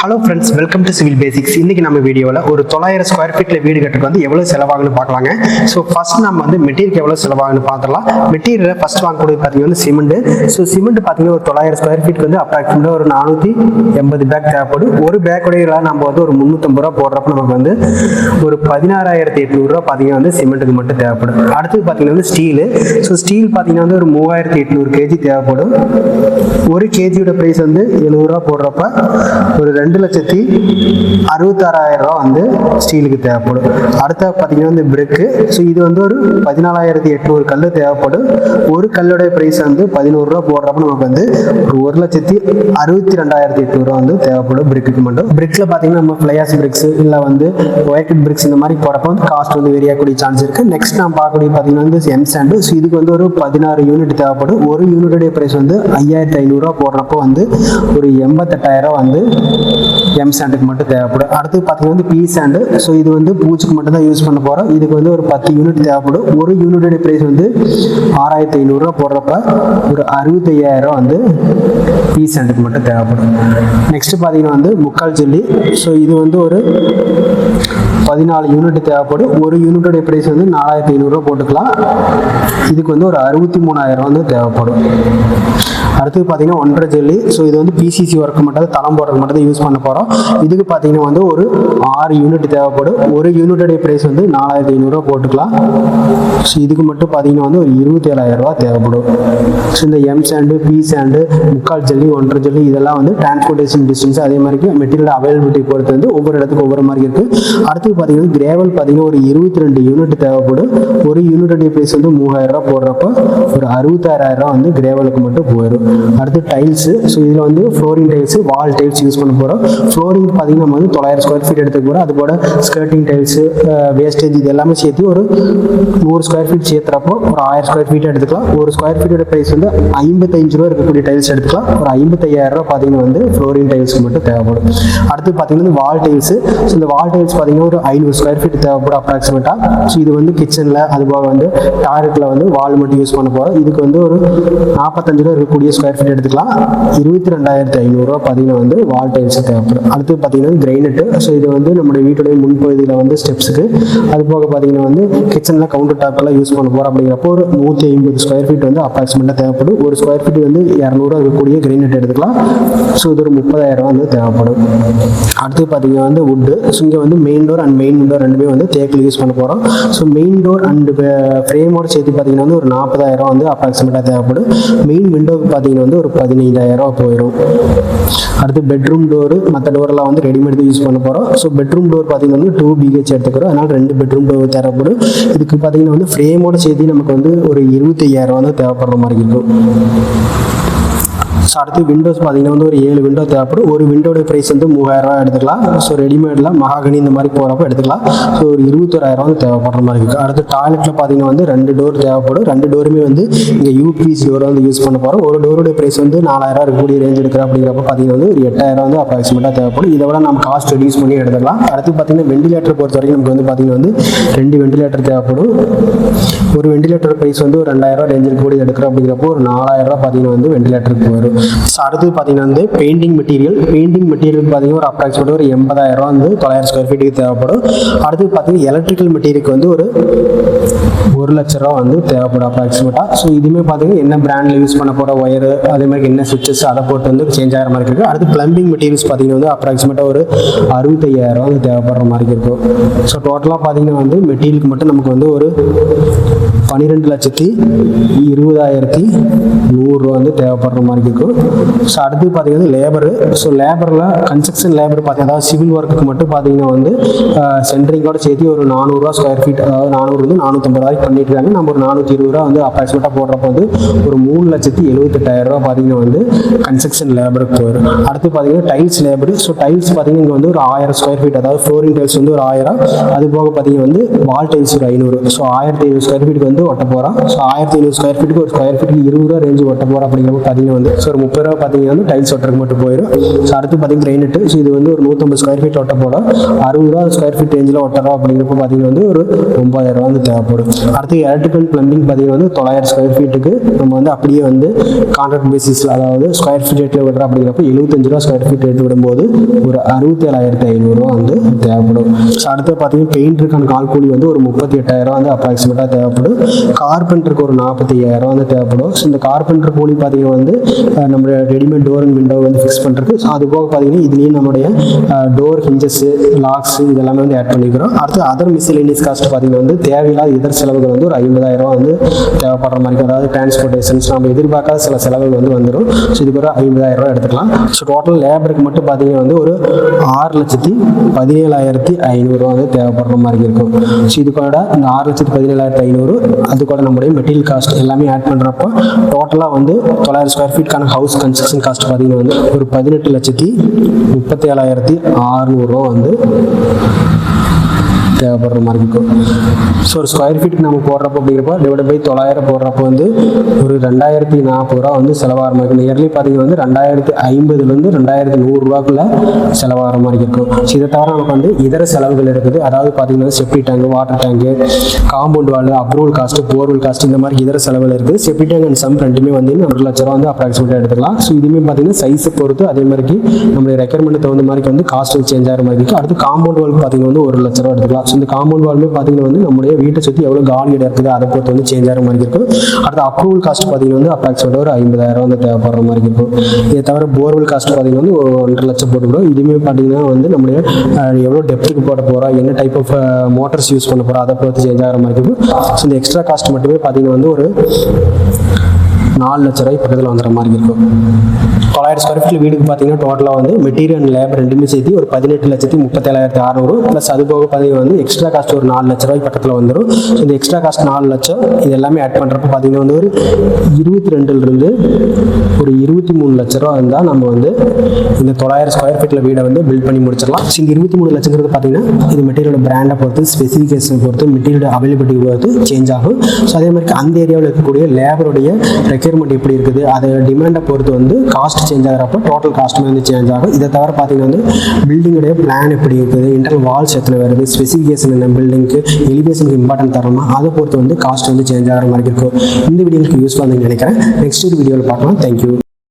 Hello friends welcome to civil basics இன்னைக்கு நம்ம வீடியோவில் ஒரு தொள்ளாயிரம் ஸ்கொயர் ஃபீட்டில் வீடு கட்டுறது வந்து எவ்வளோ செலவாகுன்னு பார்க்கலாங்க. ஸோ ஃபர்ஸ்ட் நம்ம வந்து மெட்டீரியல் எவ்வளோ செலவாகுன்னு பார்த்துடலாம். மெட்டீரியலை ஃபர்ஸ்ட் வாங்கக்கூடியது பார்த்தீங்கன்னா சிமெண்ட். ஸோ சிமெண்ட் பார்த்தீங்கன்னா ஒரு தொள்ளாயிரம் ஸ்கொயர் ஃபீட் வந்து அப்ராக்சிமேட்டாக ஒரு நானூற்றி எண்பது பேக் தேவைப்படும். ஒரு பேக்குடைய நம்ம வந்து ஒரு முந்நூற்றம்பது ரூபா போடுறப்ப நமக்கு வந்து ஒரு பதினாறாயிரத்தி எட்நூறுரூவா பார்த்தீங்கன்னா வந்து சிமெண்ட்டுக்கு மட்டும் தேவைப்படும். அடுத்து பார்த்தீங்கன்னா வந்து ஸ்டீலு ஸோ ஸ்டீல் பார்த்தீங்கன்னா வந்து ஒரு மூவாயிரத்தி எட்நூறு கேஜி தேவைப்படும். ஒரு கேஜியோட ப்ரைஸ் வந்து எழுபது ரூபா போடுறப்ப ஒரு ரெண்டு லட்சத்தி அறுபத்தாறாயிரம் ரூபா வந்து ஸ்டீலுக்கு தேவைப்படும். அடுத்த பார்த்தீங்கன்னா வந்து பிரிக்கு. ஸோ இது வந்து ஒரு பதினாலாயிரத்தி எட்நூறு கல் தேவைப்படும். ஒரு கல்லுடைய ப்ரைஸ் வந்து பதினோரு ரூபா போடுறப்ப நமக்கு வந்து ஒரு ஒரு லட்சத்தி அறுபத்தி ரெண்டாயிரத்தி எட்நூறுவா வந்து தேவைப்படும் பிரிக்கு மட்டும். பிரிக்ஸில் பார்த்தீங்கன்னா நம்ம ஃப்ளையாஸ் பிரிக்ஸ் இல்லை வந்து ஒயர்கட் பிரிக்ஸ் இந்த மாதிரி போகிறப்ப வந்து காஸ்ட் வந்து வேரி ஆகக்கூடிய சான்ஸ் இருக்குது நெக்ஸ்ட் நான் பார்க்கக்கூடிய பார்த்தீங்கன்னா வந்து எம் சாண்டு ஸோ இதுக்கு வந்து ஒரு பதினாறு யூனிட் தேவைப்படும். ஒரு யூனிட்டுடைய ப்ரைஸ் வந்து ஐயாயிரத்தி ஐநூறுரூவா போடுறப்போ வந்து ஒரு எண்பத்தெட்டாயிரம் வந்து எம் சாண்டுக்கு மட்டும் தேவைப்படும். அடுத்து பார்த்தீங்கன்னா வந்து பி சாண்டு ஸோ இது வந்து பூச்சுக்கு மட்டும் தான் யூஸ் பண்ண போகிறோம் இதுக்கு வந்து ஒரு பத்து யூனிட் தேவைப்படும். ஒரு யூனிட்டுடைய ப்ரைஸ் வந்து ஆறாயிரத்தி ஐநூறுரூவா போடுறப்ப ஒரு அறுபத்தையாயிரம் வந்து பி சாண்டுக்கு மட்டும் தேவைப்படும். நெக்ஸ்ட் பார்த்தீங்கன்னா வந்து முக்கால் ஜல்லி. ஸோ இது வந்து ஒரு பதினாலு யூனிட் தேவைப்படும். ஒரு யூனிட்டுடைய ப்ரைஸ் வந்து நாலாயிரத்தி ஐநூறுரூவா போட்டுக்கலாம். இதுக்கு வந்து ஒரு அறுபத்தி மூணாயிரம் வந்து தேவைப்படும். அடுத்து பார்த்தீங்கன்னா ஒன்றரை ஜல்லி. ஸோ இது வந்து பிசிசி ஒர்க்கு மட்டும் தளம் போடுறதுக்கு மட்டும் தான் யூஸ் பண்ண போகிறோம் இதுக்கு பார்த்தீங்கன்னா வந்து ஒரு ஆறு யூனிட் தேவைப்படும். ஒரு யூனிட்டோடைய ப்ரைஸ் வந்து நாலாயிரத்தி ஐநூறுரூவா போட்டுக்கலாம். ஸோ இதுக்கு மட்டும் பார்த்தீங்கன்னா வந்து ஒரு இருபத்தேழாயிரரூவா தேவைப்படும். ஸோ இந்த எம் சாண்டு பி சாண்டு முக்கால் ஜல்லி ஒன்றரை ஜல்லி இதெல்லாம் வந்து டிரான்ஸ்போர்ட்டேஷன் டிஸ்டன்ஸ் அதே மாதிரி மெட்டீரியல் அவைலபிலிட்டி பொறுத்து வந்து ஒவ்வொரு இடத்துக்கு ஒவ்வொரு மாதிரி இருக்குது அடுத்து பார்த்தீங்கன்னா கிரேவல் பார்த்தீங்கன்னா ஒரு இருபத்தி ரெண்டு யூனிட் தேவைப்படும். ஒரு யூனிட்டுடைய ப்ரைஸ் வந்து மூவாயிரம் ரூபா போடுறப்போ ஒரு அறுபத்தாயிரம் ரூபா வந்து கிரேவலுக்கு மட்டும் போயிடும். அடுத்து டைல்ஸு ஸோ இதில் வந்து flooring tiles wall tiles use பண்ண போகிறோம் ஃப்ளோரிங் பார்த்திங்கன்னா நம்ம வந்து தொள்ளாயிரம் ஸ்கொயர் ஃபீட் எடுத்துக்க போகிறோம் அது போட ஸ்கர்ட்டிங் டைல்ஸு வேஸ்டேஜ் இது எல்லாமே சேர்த்து ஒரு நூறு ஸ்கொயர் ஃபீட் சேர்த்துறப்போ ஒரு ஆயிரம் ஸ்கொயர் ஃபீட் எடுத்துக்கலாம். ஒரு ஸ்கொயர் ஃபீட்டோட ப்ரைஸ் வந்து ஐம்பத்தஞ்சு ரூபா இருக்கக்கூடிய டைல்ஸ் எடுத்துக்கலாம். ஒரு ஐம்பத்தையாயிரம் ரூபா பார்த்தீங்கன்னா வந்து ஃப்ளோரிங் டைல்ஸ்க்கு மட்டும் தேவைப்படும். அடுத்து பார்த்தீங்கன்னா வால் டைல்ஸு ஸோ இந்த வால் டைல்ஸ் பார்த்தீங்கன்னா ஒரு ஐநூறு ஸ்கொயர் ஃபீட் தேவைப்படும் அப்ராக்சிமேட்டாக ஸோ இது வந்து கிச்சனில் அதுபோக வந்து டாய்லெட்டில் வந்து வால் மட்டும் யூஸ் பண்ண போகிறோம் இதுக்கு வந்து ஒரு நாற்பத்தஞ்சு ரூபா இருக்கக்கூடிய ஸ்கொயர் ஃபீட் எடுத்துக்கலாம். இருபத்தி ரெண்டாயிரத்தி ஐநூறுரூவா பார்த்தீங்கன்னா வந்து வால் டைல்ஸ் தேவைப்படும். அடுத்து பார்த்தீங்கன்னா கிரைனட்டு ஸோ இது வந்து நம்முடைய வீட்டுடைய முன்பகுதியில் வந்து ஸ்டெப்ஸுக்கு அது போக பார்த்தீங்கன்னா வந்து கிச்சனில் கவுண்டர் டாப்பெல்லாம் யூஸ் பண்ண போகிறோம் அப்படிங்கிறப்போ ஒரு நூற்றி ஐம்பது ஸ்கொயர் ஃபீட் வந்து அப்ராக்சிமேட்டாக தேவைப்படும். ஒரு ஸ்கொயர் ஃபீட் வந்து இரநூறுவா இருக்கக்கூடிய கிரைனட் எடுத்துக்கலாம். ஸோ இது ஒரு முப்பதாயிரம் வந்து தேவைப்படும். அடுத்து பார்த்தீங்கன்னா வந்து வுட்டு ஸோ இங்கே வந்து main door and main door ரெண்டுமே வந்து தேக்கில் யூஸ் பண்ண போகிறோம் ஸோ மெயின் டோர் அண்டு ஃப்ரேமோட சேர்த்து பார்த்தீங்கன்னா வந்து ஒரு நாற்பதாயிரம் வந்து அப்ராக்சிமேட்டாக தேவைப்படும். மெயின் விண்டோவுக்கு பார்த்தீங்கன்னா வந்து ஒரு பதினைந்தாயிரம் போயிடும் அடுத்து பெட்ரூம் டோரு மற்ற டோரெல்லாம் வந்து ரெடிமேட் தான் யூஸ் பண்ண போகிறோம் ஸோ பெட்ரூம் டோர் பார்த்தீங்கன்னா வந்து டூ பிஹெச் எடுத்துக்கிறோம். அதனால் ரெண்டு பெட்ரூம் டோர் தேவைப்படும். இதுக்கு பார்த்தீங்கன்னா வந்து ஃப்ரேமோட சேர்த்து நமக்கு வந்து ஒரு இருபத்தையாயிரம் வந்து தேவைப்படுற மாதிரி இருக்கும். ஸோ அடுத்து விண்டோஸ் பார்த்தீங்கன்னா வந்து ஒரு ஏழு விண்டோ தேவைப்படும். ஒரு விண்டோட ப்ரைஸ் வந்து மூவாயிரம் எடுத்துக்கலாம். ஸோ ரெடிமேடில் மகாகனி இந்த மாதிரி போகிறப்ப எடுத்துக்கலாம். ஸோ ஒரு இருபத்தோராயிரம் வந்து தேவைப்படுற மாதிரி இருக்குது அடுத்து டாய்லெட்டில் பார்த்தீங்கன்னா வந்து ரெண்டு டோர் தேவைப்படும். ரெண்டு டோருமே வந்து இங்கே யூபிசி டோரை வந்து யூஸ் பண்ண போகிறோம் ஒரு டோருடைய ப்ரைஸ் வந்து நாலாயிரம் இருக்கக்கூடிய ரேஞ்ச் எடுக்கிற அப்படிங்கிறப்ப பார்த்தீங்கன்னா வந்து ஒரு எட்டாயிரம் வந்து அப்ராக்சிமேட்டாக தேவைப்படும். இதை விட நம்ம காஸ்ட் ரெடியூஸ் பண்ணி எடுத்துக்கலாம் அடுத்து பார்த்தீங்கன்னா வெண்டிலேட்டர் பொறுத்த வரைக்கும் நமக்கு வந்து பார்த்தீங்கன்னா வந்து ரெண்டு வெண்டிலேட்டர் தேவைப்படும். ஒரு வெண்டிலேட்டர் ப்ரைஸ் வந்து ஒரு ரெண்டாயிரம் ரேஞ்சில் இருக்கக்கூடிய எடுக்கிறோம் அப்படிங்கிறப்போ ஒரு நாலாயிரம் பார்த்தீங்கன்னா வந்து வெண்டிலேட்டருக்கு போயிடும் ஸோ அடுத்து பார்த்தீங்கன்னா வந்து பெயிண்டிங் மெட்டீரியல் பெயிண்டிங் மெட்டீரியல் பார்த்தீங்கன்னா ஒரு அப்ராக்சிமேட் ஒரு எண்பதாயிரம் ரூபா வந்து தொள்ளாயிரம் ஸ்கொயர் ஃபீட்டுக்கு தேவைப்படும். அடுத்து பார்த்தீங்கன்னா எலக்ட்ரிக்கல் மெட்டீரியலுக்கு வந்து ஒரு ஒரு லட்ச ரூபா வந்து தேவைப்படும் அப்ராக்சிமேட்டாக ஸோ இதுவுமே பார்த்தீங்கன்னா என்ன பிராண்டில் யூஸ் பண்ண போகிற ஒயரு அதே மாதிரி என்ன சுவிச்சஸ் அதை போட்டு வந்து சேஞ்ச் ஆகிற மாதிரி இருக்குது அடுத்து பிளம்பிங் மெட்டீரியல்ஸ் பார்த்தீங்கன்னா வந்து அப்ராக்சிமேட்டாக ஒரு அறுபத்தையாயிரம் வந்து தேவைப்படுற மாதிரி இருக்கும் ஸோ டோட்டலாக பார்த்தீங்கன்னா வந்து மெட்டீரியலுக்கு மட்டும் நமக்கு வந்து ஒரு பன்னிரெண்டு லட்சத்தி இருபதாயிரத்தி நூறுரூவா வந்து தேவைப்படுற மாதிரி இருக்கும் ஸோ அடுத்து பார்த்தீங்கன்னா லேபரு ஸோ லேபரில் கன்ஸ்ட்ரக்ஷன் லேபர் பார்த்தீங்கன்னா அதாவது சிவில் ஒர்க்குக்கு மட்டும் பார்த்தீங்கன்னா வந்து சென்ட்ரிங்கோட சேர்த்து ஒரு நானூறுரூவா ஸ்கொயர் ஃபீட் அதாவது நானூறு வந்து நானூற்றம்பது ரூபாய்க்கு பண்ணிட்டு இருக்காங்க நம்ம ஒரு நானூற்றி இருபது ரூபா வந்து அப்ராக்சிமேட்டாக போடுறப்ப வந்து ஒரு மூணு லட்சத்தி எழுபத்தெட்டாயிரம் ரூபா பார்த்தீங்கன்னா வந்து கன்ஸ்ட்ரக்ஷன் லேபருக்கு போயிடும் அடுத்து பார்த்தீங்கன்னா டைல்ஸ் லேபர் ஸோ டைல்ஸ் பார்த்தீங்கன்னா இங்கே வந்து ஒரு ஆயிரம் ஸ்கொயர் ஃபீட் அதாவது ஃப்ளோரிங் டைல்ஸ் வந்து ஒரு ஆயிரம். அது போக பார்த்தீங்கன்னா வந்து வால் டைல்ஸ் ஒரு ஐநூறு. ஸோ ஆயிரத்தி ஐநூறு ஸ்கொயர் ஃபீட்டுக்கு வந்து ஃபீட்டு ஒட்ட போகிறோம் ஸோ ஆயிரத்தி ஐநூறு ஸ்கொயர் ஃபீட்டுக்கு ஒரு ஸ்கொயர் ஃபீட்டுக்கு இருபது ரூபா ரேஞ்சு ஒட்ட போகிறோம் அப்படிங்கிறப்ப பார்த்தீங்கன்னா வந்து ஸோ ஒரு முப்பது ரூபா பார்த்தீங்கன்னா வந்து டைல்ஸ் ஒட்டுறதுக்கு மட்டும் போயிடும் ஸோ அடுத்து பார்த்தீங்கன்னா கிரைனட்டு ஸோ இது வந்து ஒரு நூற்றம்பது ஸ்கொயர் ஃபீட் ஒட்ட போகிறோம் அறுபது ரூபா ஸ்கொயர் ஃபீட் ரேஞ்சில் ஒட்டுறோம் அப்படிங்கிறப்ப பார்த்தீங்கன்னா வந்து ஒரு ஒன்பதாயிரம் ரூபா வந்து தேவைப்படும். அடுத்து எலக்ட்ரிக்கல் பிளம்பிங் பார்த்தீங்கன்னா வந்து தொள்ளாயிரம் ஸ்கொயர் ஃபீட்டுக்கு நம்ம வந்து அப்படியே வந்து கான்ட்ராக்ட் பேசிஸில் அதாவது ஸ்கொயர் ஃபீட் ரேட்டில் விடுறோம் அப்படிங்கிறப்ப எழுபத்தஞ்சு ரூபா ஸ்கொயர் ஃபீட் ரேட் விடும்போது ஒரு அறுபத்தேழாயிரத்தி ஐநூறுரூவா வந்து தேவைப்படும். ஸோ அடுத்து பார்த்தீங்கன்னா பெயிண்டருக்கான கால் கூலி வந்து ஒரு முப்பத்தி எட்டாயிரம் வந்து அப்ராக்சிமேட்டாக தேவைப்படும். கார்பெண்டருக்கு ஒரு நாற்பத்தி ஐயாயிரம் வந்து தேவைப்படும் ஸோ இந்த கார்பெண்டர் கூலி பார்த்தீங்கன்னா வந்து நம்ம ரெடிமேட் டோர் அண்ட் விண்டோ வந்து ஃபிக்ஸ் பண்ணுறது ஸோ அது போக பார்த்தீங்கன்னா இதுலேயும் நம்முடைய டோர் ஹிஞ்சஸ்ஸு லாக்ஸு இதெல்லாமே வந்து ஆட் பண்ணிக்கிறோம். அடுத்து அதர் மிஸ்லினியஸ் காஸ்ட் பார்த்தீங்கன்னா வந்து தேவையில்லாத இதர் செலவுகள் வந்து ஒரு ஐம்பதாயிரம் ரூபா வந்து தேவைப்படுற மாதிரி இருக்கும். அதாவது டிரான்ஸ்போர்ட்டேஷன்ஸ் நம்ம எதிர்பார்க்காத சில செலவுகள் வந்து வந்துடும் ஸோ இதுக்கு ஒரு ஐம்பதாயிரம் ரூபா எடுத்துக்கலாம். ஸோ டோட்டல் லேபருக்கு மட்டும் பார்த்தீங்கன்னா வந்து ஒரு ஆறு லட்சத்தி பதினேழாயிரத்தி ஐநூறுரூவா வந்து தேவைப்படுற மாதிரி இருக்கும். ஸோ இதுக்கூட இந்த ஆறு லட்சத்தி பதினேழாயிரத்தி ஐநூறு அது கூட நம்முடைய மெட்டீரியல் காஸ்ட் எல்லாமே ஆட் பண்ணுறப்போ டோட்டலாக வந்து தொள்ளாயிரம் ஸ்கொயர் ஃபீட்கான ஹவுஸ் கன்ஸ்ட்ரக்ஷன் காஸ்ட் பார்த்தீங்கன்னா வந்து ஒரு பதினெட்டு லட்சத்தி முப்பத்தி ஏழாயிரத்தி அறுநூறுவா வந்து தேவைப்படுற மாதிரி இருக்கும். ஸோ ஒரு ஸ்கொயர் ஃபீட்டுக்கு நம்ம போடுறப்போ அப்படிங்கிறப்போ டிவைட் பை தொள்ளாயிரம் போடுறப்போ வந்து ஒரு ரெண்டாயிரத்தி நாற்பது ரூபா வந்து செலவாகிற மாதிரி இருக்கும். இயர்லி பார்த்தீங்கன்னா வந்து ரெண்டாயிரத்தி ஐம்பதுலேருந்து ரெண்டாயிரத்தி நூறுரூவாக்குள்ள செலவாகிற மாதிரி இருக்கும். ஸோ இதை தவிர நமக்கு வந்து இதர செலவுகள் இருக்குது. அதாவது பார்த்தீங்கன்னா septic tank water tank compound wall approval cost borewell cost இந்த மாதிரி இதர செலவுகள் இருக்குது. செப்டி டேங்க் அண்ட் சம் ரெண்டுமே வந்து ஒரு லட்ச ரூபா வந்து அப்ராக்சிமேட்டாக எடுத்துக்கலாம். ஸோ இதுவுமே பார்த்தீங்கன்னா சைஸை பொறுத்து அதே மாதிரி நம்மளுடைய ரெக்யர்மெண்ட் தகுந்த மாதிரி வந்து காஸ்ட் சேஞ்ச் ஆகிற மாதிரி இருக்கும் அடுத்து காம்பவுண்ட் வால் பார்த்தீங்கன்னா வந்து ஒரு லட்ச ரூபா எடுத்துக்கலாம். இந்த காம்பவுண்ட் வால்வே பார்த்தீங்கன்னா வந்து நம்முடைய வீட்டை சுற்றி எவ்வளோ காலி இடம் இருக்குது அதை பொறுத்து வந்து சேஞ்ச் ஆகிற மாதிரி இருக்கும். அடுத்து அப்ரூவல் காஸ்ட் பார்த்தீங்கன்னா வந்து அப்ராக்சிமேட்டாக ஒரு ஐம்பதாயிரம் வந்து தேவைப்படுற மாதிரி இருக்கும். இதை தவிர போர்வெல் காஸ்ட் பார்த்தீங்கன்னா வந்து ஒரு ஒன்றரை லட்சம் போட்டுக்கிறோம் இதுவுமே பார்த்தீங்கன்னா வந்து நம்முடைய எவ்வளோ டெப்த்துக்கு போட போகிறோம் என்ன டைப் ஆஃப் மோட்டர்ஸ் யூஸ் பண்ண போகிறோம் அதை பொறுத்து சேஞ்ச் ஆகிற மாதிரி இருக்கும். ஸோ இந்த எக்ஸ்ட்ரா காஸ்ட் மட்டுமே பார்த்தீங்கன்னா வந்து ஒரு நாலு லட்ச ரூபாய் பக்கத்தில் வந்துடுற மாதிரி இருக்கும். தொள்ளாயிரம் ஸ்கொயர் ஃபீட் வீடுக்கு பார்த்தீங்கன்னா டோட்டலாக வந்து மெட்டீரியல் அண்ட் லேபர் ரெண்டுமே சேர்த்து ஒரு பதினெட்டு லட்சத்தி முப்பத்தேழாயிரத்தி அறநூறு ப்ளஸ் அது போக பார்த்தீங்கன்னா வந்து எக்ஸ்ட்ரா காஸ்ட் ஒரு நாலு லட்ச ரூபாய் பக்கத்தில் வந்துடும் ஸோ இந்த எக்ஸ்ட்ரா காஸ்ட் நாலு லட்சம் இது எல்லாமே ஆட் பண்ணுறப்ப பார்த்தீங்கன்னா வந்து ஒரு இருபத்தி ரெண்டுலேருந்து ஒரு இருபத்தி மூணு லட்ச ரூபா இருந்தால் நம்ம வந்து இந்த தொள்ளாயிரம் ஸ்கொயர் ஃபீட்டில் வீடை வந்து பில்ட் பண்ணி முடிச்சிடலாம். ஸோ இந்த இருபத்தி மூணு லட்சங்கிறது பார்த்தீங்கன்னா இது மெட்டீரியலோட பிராண்டை பொறுத்து ஸ்பெசிஃபிகேஷன் பொறுத்து மெட்டீரியலோட அவைலபிலிட்டி பொறுத்து சேஞ்ச் ஆகும். ஸோ அதே மாதிரி அந்த ஏரியாவில் இருக்கக்கூடிய லேபருடைய ரெக்யர்மெண்ட் எப்படி இருக்குது அதை டிமாண்டை பொறுத்து வந்து காஸ்ட் சேஞ்ச் ஆகிறப்போ டோட்டல் காஸ்ட்டுமே வந்து சேஞ்ச் ஆகும். இதை தவிர பார்த்தீங்கன்னா வந்து பில்டிங்குடைய பிளான் எப்படி இருக்குது? இன்டர்னல் வால்ஸ் எத்தனை வருது. ஸ்பெசிஃபிகேஷன் என்ன? பில்டிங்க்கு எலிவேஷனுக்கு இம்பார்ட்டன்ட் தரமா அதை பொறுத்து வந்து காஸ்ட் வந்து சேஞ்ச் ஆகிற மாதிரி இருக்கும். இந்த வீடியோக்கு யூஸ்ஃபுல்லாக நினைக்கிறேன். நெக்ஸ்ட் வீடியோவில் பார்க்கலாம். தேங்க்யூ